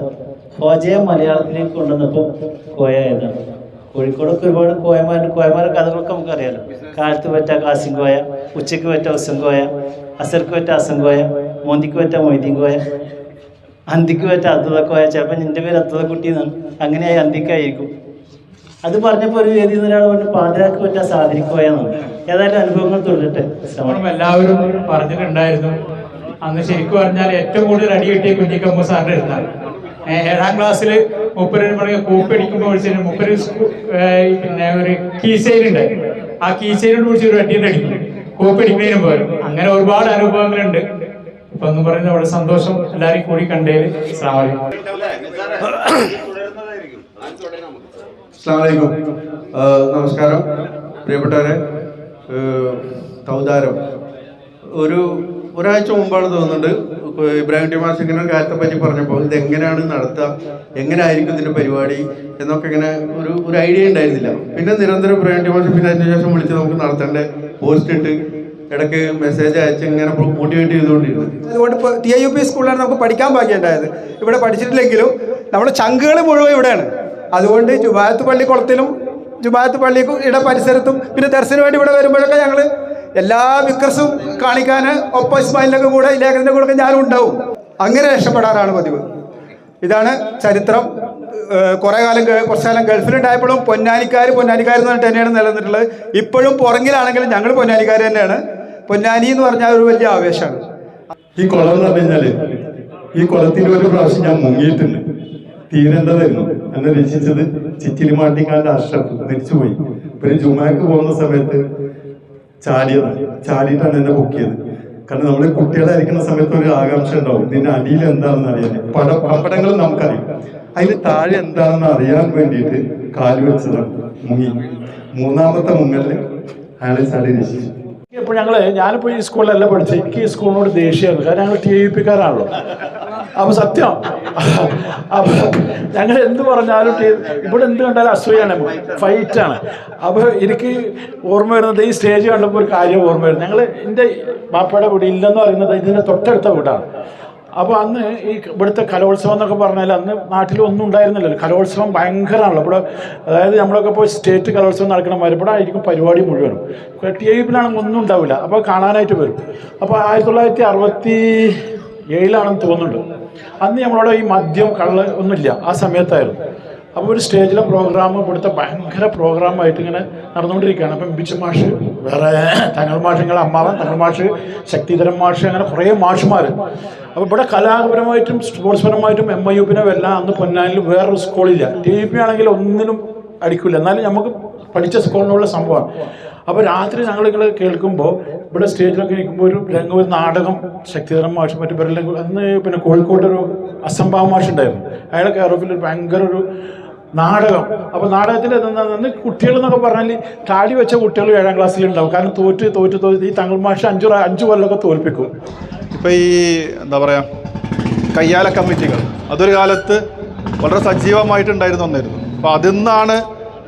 ഹോജയെ മലയാളത്തിലേക്ക് കൊണ്ടുവന്നപ്പോൾ കോയ ഏതാണ് കോഴിക്കോടൊക്കെ ഒരുപാട് കോയമാരുണ്ട് കോയമാരുടെ കഥകളൊക്കെ നമുക്കറിയാലോ. കാലത്ത് പറ്റ കാസിം കോയ ഉച്ചയ്ക്ക് പറ്റ ഉസം കോയ അസർക്ക് പറ്റ അസം കോയ മോന്തിക്ക് പറ്റ മൊയ്തീൻ കോയ അന്തിക്ക് പറ്റ അദ്വത കോയ ചിലപ്പോൾ നിന്റെ പേര് അത്തതക്കുട്ടി കുട്ടി എന്നാണ് അങ്ങനെയായി അന്തിക്കായിരിക്കും അത് പറഞ്ഞപ്പോൾ ഒരു നിന്ന് ഒരാൾ പറഞ്ഞു പാതിരാക്ക് പറ്റ സാധനിക്കോയെന്നാണ് ഏതായാലും അനുഭവങ്ങൾ തുടരട്ടെ. എല്ലാവരും പറഞ്ഞിട്ടുണ്ടായിരുന്നു. അന്ന് ശരിക്കും പറഞ്ഞാൽ ഏറ്റവും കൂടുതൽ അടി കിട്ടിയ കുഞ്ഞിക്കമ്മ അടുത്താണ്. ഏഹ് ഏഴാം ക്ലാസ്സിൽ മുപ്പരും പറഞ്ഞ കൂപ്പടിക്കുമ്പോൾ അടിക്കുമ്പോൾ മുപ്പര് പിന്നെ ഒരു കീസൈലുണ്ട് ആ കീസൈലോട് വിളിച്ച് ഒരു അടിയുടെ അടിക്കും കൂപ്പടിക്കുന്നതിനും പോലും. അങ്ങനെ ഒരുപാട് അനുഭവങ്ങളുണ്ട്. ഇപ്പൊ എന്ന് പറയുന്നത് വളരെ സന്തോഷം എല്ലാവരും കൂടി കണ്ടതിൽ സ്ലാമലൈക്കും നമസ്കാരം. പ്രിയപ്പെട്ടവരെ തൗദാരം. ഒരു ഒരാഴ്ച മുമ്പാണ് തോന്നുന്നുണ്ട്. ഇബ്രാഹിം ടി മാസ് ഇങ്ങനെ ഒരു കാര്യത്തെ പറ്റി പറഞ്ഞപ്പോൾ ഇത് എങ്ങനെയാണ് നടത്തുക എങ്ങനെയായിരിക്കും ഇതിന്റെ പരിപാടി എന്നൊക്കെ ഇങ്ങനെ ഒരു ഒരു ഐഡിയ ഉണ്ടായിരുന്നില്ല. പിന്നെ നിരന്തരം ഇബ്രാഹിം ടി മാസ് പിന്നെ അതിന് ശേഷം വിളിച്ച് നമുക്ക് നടത്തേണ്ട പോസ്റ്റ് ഇട്ട് ഇടയ്ക്ക് മെസ്സേജ് അയച്ച് ഇങ്ങനെ മോട്ടിവേറ്റ് ചെയ്തുകൊണ്ടിരുന്നു അതുകൊണ്ട് ഇപ്പോൾ ടി ഐ യു പി സ്കൂളിലാണ് നമുക്ക് പഠിക്കാൻ ഭാഗ്യമുണ്ടായത്. ഇവിടെ പഠിച്ചിട്ടില്ലെങ്കിലും നമ്മുടെ ചങ്കുകൾ മുഴുവൻ ഇവിടെയാണ്. അതുകൊണ്ട് ജുമാഅത്ത് പള്ളിക്കുളത്തിലും ജുബായത്ത് പള്ളിക്കും ഇവിടെ പരിസരത്തും പിന്നെ ദർശനം വേണ്ടി ഇവിടെ വരുമ്പോഴൊക്കെ ഞങ്ങൾ എല്ലാ വിക്രസും കാണിക്കാൻ ഒപ്പം ഇസ്മായിലിന്റെ കൂടെ ലേഖനത്തിന്റെ കൂടെ ഞാനും ഉണ്ടാവും. അങ്ങനെ രക്ഷപ്പെടാറാണ് പതിവ്. ഇതാണ് ചരിത്രം. കുറേ കാലം കുറച്ച് കാലം ഗൾഫിലുണ്ടായപ്പോഴും പൊന്നാനിക്കാർ പൊന്നാനിക്കാർ എന്ന് തന്നെയാണ് നിലനിന്നിട്ടുള്ളത്. ഇപ്പോഴും പുറങ്ങിലാണെങ്കിലും ഞങ്ങൾ പൊന്നാനിക്കാർ തന്നെയാണ്. പൊന്നാനി എന്ന് പറഞ്ഞാൽ ഒരു വലിയ ആവേശമാണ്. ഈ കുളം എന്ന് പറഞ്ഞു കഴിഞ്ഞാൽ ഈ കുളത്തിൽ ഒരു പ്രാവശ്യം ഞാൻ മുങ്ങിയിട്ടുണ്ട്. തീരേണ്ടതായിരുന്നു എന്നെ രക്ഷിച്ചത് ചിറ്റിലിമാട്ടിക്കാരന്റെ അഷ്റഫ് മരിച്ചുപോയി. പിന്നെ ജുമാക്ക് പോകുന്ന സമയത്ത് ചാടിയതാണ് ചാടിയിട്ടാണ് എന്നെ പൊക്കിയത്. കാരണം നമ്മൾ കുട്ടികളായിരിക്കുന്ന സമയത്ത് ഒരു ആകാംക്ഷ ഉണ്ടാവും. ഇതിന്റെ അടിയിൽ എന്താണെന്ന് അറിയാൻ. പട പടങ്ങൾ നമുക്കറിയാം. അതിന് താഴെ എന്താണെന്ന് അറിയാൻ വേണ്ടിയിട്ട് കാൽ വെച്ചതാണ് മുങ്ങി. മൂന്നാമത്തെ മുങ്ങലിൽ അയാളെ ചാടി രക്ഷിച്ചു. ഇപ്പോൾ ഞങ്ങൾ ഞാനിപ്പോൾ ഈ സ്കൂളിലല്ല പഠിച്ചത്. എനിക്ക് ഈ സ്കൂളിനോട് ദേഷ്യമായിരുന്നു കാരണം ഞങ്ങൾ ടി വി പിക്കാരാണല്ലോ അപ്പോൾ സത്യം. അപ്പോൾ ഞങ്ങൾ എന്ത് പറഞ്ഞാലും ഇവിടെ എന്ത് കണ്ടാലും അസൂയാണ്. ഫൈറ്റാണ്. അപ്പോൾ എനിക്ക് ഓർമ്മ വരുന്നത് ഈ സ്റ്റേജ് കണ്ടപ്പോൾ ഒരു കാര്യം ഓർമ്മ വരുന്നത് ഞങ്ങൾ എന്റെ മാപ്പയുടെ വീട് ഇല്ലെന്ന് പറയുന്നത് ഇതിന്റെ തൊട്ടടുത്ത വീടാണ്. അപ്പോൾ അന്ന് ഈ ഇവിടുത്തെ കലോത്സവം എന്നൊക്കെ പറഞ്ഞാൽ അന്ന് നാട്ടിൽ ഒന്നും ഉണ്ടായിരുന്നില്ലല്ലോ. കലോത്സവം ഭയങ്കരമാണല്ലോ. ഇവിടെ അതായത് നമ്മളൊക്കെ ഇപ്പോൾ സ്റ്റേറ്റ് കലോത്സവം നടക്കണമാതിരി ഇവിടെ ആയിരിക്കും പരിപാടി മുഴുവനും. ടി വി പിന്നാണെങ്കിൽ ഒന്നും ഉണ്ടാവില്ല. അപ്പോൾ കാണാനായിട്ട് വരും. അപ്പോൾ ആയിരത്തി തൊള്ളായിരത്തി അറുപത്തി ഏഴിലാണെന്ന് തോന്നുന്നുണ്ട്. അന്ന് നമ്മളവിടെ ഈ മദ്യം കള്ള് ഒന്നുമില്ല. ആ സമയത്തായിരുന്നു. അപ്പോൾ ഒരു സ്റ്റേജിലെ പ്രോഗ്രാം ഇവിടുത്തെ ഭയങ്കര പ്രോഗ്രാമായിട്ട് ഇങ്ങനെ നടന്നുകൊണ്ടിരിക്കുകയാണ്. അപ്പം ബിച്ച് മാഷ് വേറെ തങ്ങൾ മാഷങ്ങൾ അമ്മാവൻ തങ്ങൾ മാഷ് ശക്തിധരൻ മാഷ് അങ്ങനെ കുറേ മാഷുമാർ. അപ്പോൾ ഇവിടെ കലാപരമായിട്ടും സ്പോർട്സ് പരമായിട്ടും എം ഐ യു പിന്നെ എല്ലാം അന്ന് പൊന്നാനിൽ വേറൊരു സ്കൂളില്ല. ടി പി ആണെങ്കിൽ ഒന്നിനും അടിക്കില്ല എന്നാലും നമുക്ക് പഠിച്ച സ്കൂളിനുള്ള സംഭവമാണ്. അപ്പോൾ രാത്രി ഞങ്ങൾ ഇങ്ങനെ കേൾക്കുമ്പോൾ ഇവിടെ സ്റ്റേജിലൊക്കെ ഇരിക്കുമ്പോൾ ഒരു രംഗം ഒരു നാടകം ശക്തിധരൻ മാഷ് മറ്റു പേരെല്ലാം അന്ന് പിന്നെ കോഴിക്കോട്ടൊരു അസംഭവ അസംഭാവ മാഷ് ഉണ്ടായിരുന്നു അയാളെ കെയർ ഒരു ഭയങ്കര ഒരു നാടകം. അപ്പോൾ നാടകത്തിൽ നിന്ന് കുട്ടികൾ എന്നൊക്കെ പറഞ്ഞാൽ താടി വെച്ച കുട്ടികൾ ഏഴാം ക്ലാസ്സിൽ ഉണ്ടാവും കാരണം തോറ്റ് തോറ്റ് തോറ്റ് ഈ തങ്ങൾ മാഷ അഞ്ചു അഞ്ചു കൊല്ലമൊക്കെ തോൽപ്പിക്കും. ഇപ്പോൾ ഈ എന്താ പറയുക കയ്യാല കമ്മിറ്റികൾ. അതൊരു കാലത്ത് വളരെ സജീവമായിട്ടുണ്ടായിരുന്നു ഒന്നായിരുന്നു. അപ്പോൾ നിന്നാണ്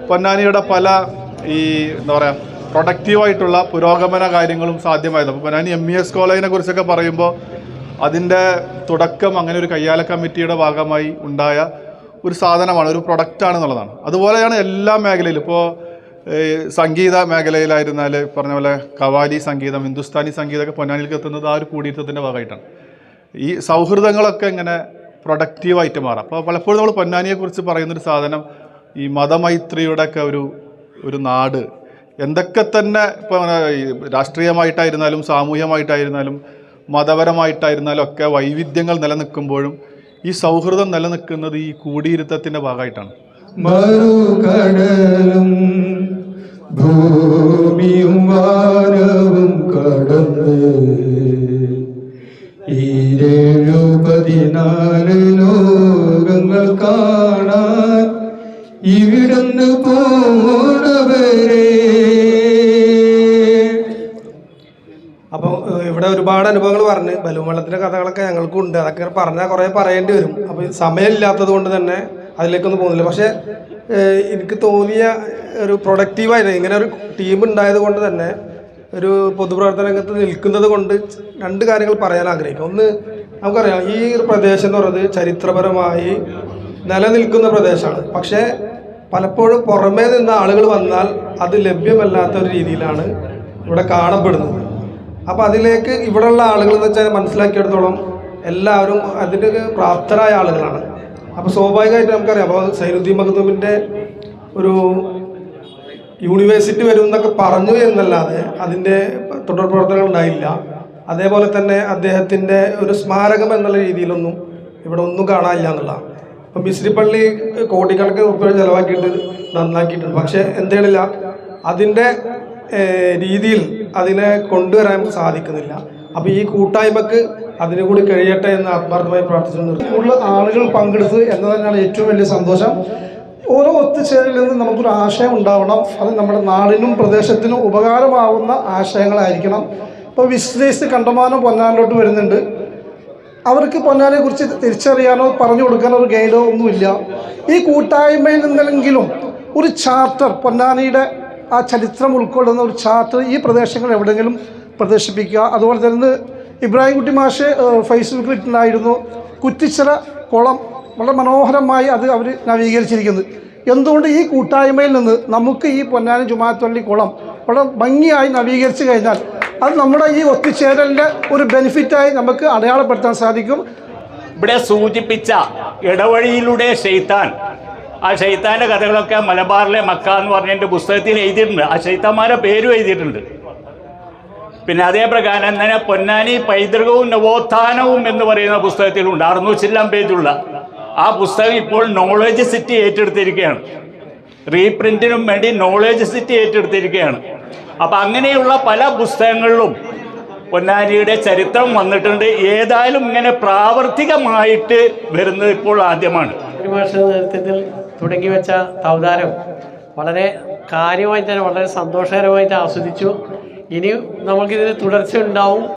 പൊന്നാനിയുടെ പല ഈ എന്താ പറയുക പ്രൊഡക്റ്റീവായിട്ടുള്ള പുരോഗമന കാര്യങ്ങളും സാധ്യമായത്. അപ്പോൾ പൊന്നാനി എം ഇ എസ് കോളേജിനെ കുറിച്ചൊക്കെ പറയുമ്പോൾ അതിന്റെ തുടക്കം അങ്ങനെ ഒരു കയ്യാല കമ്മിറ്റിയുടെ ഭാഗമായി ഉണ്ടായ ഒരു സാധനമാണ് ഒരു പ്രൊഡക്റ്റാണെന്നുള്ളതാണ് അതുപോലെയാണ് എല്ലാ മേഖലയിലും. ഇപ്പോൾ സംഗീത മേഖലയിലായിരുന്നാൽ പറഞ്ഞ പോലെ കവാലി സംഗീതം ഹിന്ദുസ്ഥാനി സംഗീതമൊക്കെ പൊന്നാനിലേക്ക് എത്തുന്നത് ആ ഒരു കൂടിയിരുത്തത്തിന്റെ ഭാഗമായിട്ടാണ്. ഈ സൗഹൃദങ്ങളൊക്കെ ഇങ്ങനെ പ്രൊഡക്റ്റീവായിട്ട് മാറാം. അപ്പോൾ പലപ്പോഴും നമ്മൾ പൊന്നാനിയെക്കുറിച്ച് പറയുന്നൊരു സാധനം ഈ മതമൈത്രിയുടെ ഒക്കെ ഒരു ഒരു നാട്. എന്തൊക്കെ തന്നെ ഇപ്പോൾ രാഷ്ട്രീയമായിട്ടായിരുന്നാലും സാമൂഹ്യമായിട്ടായിരുന്നാലും മതപരമായിട്ടായിരുന്നാലും ഒക്കെ വൈവിധ്യങ്ങൾ നിലനിൽക്കുമ്പോഴും ഈ സൗഹൃദം നിലനിൽക്കുന്നത് ഈ കൂടിയിരുത്തത്തിന്റെ ഭാഗമായിട്ടാണ്. മറുകടലും ഭൂമിയും വാനവും കടന്ന് ഈരേഴു പതിനാല് ലോകങ്ങൾ കാണാൻ ഇവിടുന്ന് പോണവരെ ഇവിടെ ഒരുപാട് അനുഭവങ്ങൾ പറഞ്ഞ് ബലൂൺ വെള്ളത്തിന്റെ കഥകളൊക്കെ ഞങ്ങൾക്കും ഉണ്ട്. അതൊക്കെ പറഞ്ഞാൽ കുറേ പറയേണ്ടി വരും. അപ്പോൾ സമയമില്ലാത്തത് കൊണ്ട് തന്നെ അതിലേക്കൊന്നും പോകുന്നില്ല. പക്ഷേ എനിക്ക് തോന്നിയ ഒരു പ്രൊഡക്റ്റീവായിട്ട് ഇങ്ങനെ ഒരു ടീം ഉണ്ടായത് കൊണ്ട് തന്നെ ഒരു പൊതുപ്രവർത്തന രംഗത്ത് നിൽക്കുന്നത് കൊണ്ട് രണ്ട് കാര്യങ്ങൾ പറയാൻ ആഗ്രഹിക്കും ഒന്ന് നമുക്കറിയാം ഈ ഒരു പ്രദേശം എന്ന് പറയുന്നത് ചരിത്രപരമായി നിലനിൽക്കുന്ന പ്രദേശമാണ്. പക്ഷേ പലപ്പോഴും പുറമേ നിന്ന് ആളുകൾ വന്നാൽ അത് ലഭ്യമല്ലാത്ത ഒരു രീതിയിലാണ് ഇവിടെ കാണപ്പെടുന്നത്. അപ്പോൾ അതിലേക്ക് ഇവിടെയുള്ള ആളുകൾ എന്ന് വെച്ചാൽ മനസ്സിലാക്കിയെടുത്തോളം എല്ലാവരും അതിന് പ്രാപ്തരായ ആളുകളാണ്. അപ്പോൾ സ്വാഭാവികമായിട്ട് നമുക്കറിയാം. അപ്പോൾ സൈനുദ്ദീൻ മഖദൂമിന്റെ ഒരു യൂണിവേഴ്സിറ്റി വരും എന്നൊക്കെ പറഞ്ഞു എന്നല്ലാതെ അതിന്റെ തുടർ പ്രവർത്തനങ്ങൾ ഉണ്ടായില്ല. അതേപോലെ തന്നെ അദ്ദേഹത്തിന്റെ ഒരു സ്മാരകം എന്നുള്ള രീതിയിലൊന്നും ഇവിടെ ഒന്നും കാണാനില്ല എന്നുള്ളതാണ്. അപ്പം മിശ്രിപ്പള്ളി കോടിക്കണക്കിന് ഉപ്പ് ചിലവാക്കിയിട്ട് നന്നാക്കിയിട്ടുണ്ട്. പക്ഷേ എന്തെയ്യണില്ല അതിന്റെ രീതിയിൽ അതിനെ കൊണ്ടുവരാൻ സാധിക്കുന്നില്ല. അപ്പോൾ ഈ കൂട്ടായ്മക്ക് അതിനുകൂടി കഴിയട്ടെ എന്ന് ആത്മാർത്ഥമായി പ്രാർത്ഥിച്ചു കൂടുതൽ ആളുകൾ പങ്കെടുത്ത് എന്ന് തന്നെയാണ് ഏറ്റവും വലിയ സന്തോഷം. ഓരോ ഒത്തുചേരലിൽ നിന്ന് നമുക്കൊരു ആശയം ഉണ്ടാവണം. അത് നമ്മുടെ നാടിനും പ്രദേശത്തിനും ഉപകാരമാവുന്ന ആശയങ്ങളായിരിക്കണം. ഇപ്പോൾ വിസ്തേസ് കണ്ടമാനം പൊന്നാനിലോട്ട് വരുന്നുണ്ട്. അവർക്ക് പൊന്നാനിയെ കുറിച്ച് തിരിച്ചറിയാനോ പറഞ്ഞു കൊടുക്കാനോ ഒരു ഗൈഡോ ഒന്നുമില്ല. ഈ കൂട്ടായ്മയിൽ നിന്നെങ്കിലും ഒരു ചാർട്ടർ പൊന്നാനിയുടെ ആ ചരിത്രം ഉൾക്കൊള്ളുന്ന ഒരു ചാർട്ടർ ഈ പ്രദേശങ്ങൾ എവിടെയെങ്കിലും പ്രദർശിപ്പിക്കുക. അതുപോലെ തന്നെ ഇബ്രാഹിം കുട്ടി മാഷ് ഫൈസൽ ഇട്ടുണ്ടായിരുന്നു കുറ്റിച്ചിറ കുളം. വളരെ മനോഹരമായി അത് അവർ നവീകരിച്ചിരിക്കുന്നത് എന്തുകൊണ്ട് ഈ കൂട്ടായ്മയിൽ നിന്ന് നമുക്ക് ഈ പൊന്നാനി ജുമാത്തള്ളി കുളം വളരെ ഭംഗിയായി നവീകരിച്ചു കഴിഞ്ഞാൽ അത് നമ്മുടെ ഈ ഒത്തുചേരലിന്റെ ഒരു ബെനിഫിറ്റായി നമുക്ക് അടയാളപ്പെടുത്താൻ സാധിക്കും. ഇവിടെ സൂചിപ്പിച്ച ഇടവഴിയിലൂടെ ഷെയ്ത്താൻ ആ ഷെയ്ത്താന്റെ കഥകളൊക്കെ മലബാറിലെ മക്ക എന്ന് പറഞ്ഞ എന്റെ പുസ്തകത്തിൽ എഴുതിയിട്ടുണ്ട്. ആ ഷെയ്ത്താന്മാരെ പേരും എഴുതിയിട്ടുണ്ട്. പിന്നെ അതേ പ്രകാരം തന്നെ പൊന്നാനി പൈതൃകവും നവോത്ഥാനവും എന്ന് പറയുന്ന പുസ്തകത്തിലുണ്ട് അറുന്നൂറ്റി ചില്ലാം പേജുള്ള. ആ പുസ്തകം ഇപ്പോൾ നോളേജ് സിറ്റി ഏറ്റെടുത്തിരിക്കുകയാണ്. റീപ്രിന്റിനും വേണ്ടി നോളേജ് സിറ്റി ഏറ്റെടുത്തിരിക്കുകയാണ്. അപ്പം അങ്ങനെയുള്ള പല പുസ്തകങ്ങളിലും പൊന്നാനിയുടെ ചരിത്രം വന്നിട്ടുണ്ട്. ഏതായാലും ഇങ്ങനെ പ്രാവർത്തികമായിട്ട് വരുന്നത് ഇപ്പോൾ ആദ്യമാണ്. നേതൃത്വത്തിൽ തുടങ്ങി വെച്ച തവതാരം വളരെ കാര്യമായി തന്നെ വളരെ സന്തോഷകരമായിട്ട് ആസ്വദിച്ചു. ഇനി നമുക്കിതിന് തുടർച്ച ഉണ്ടാവും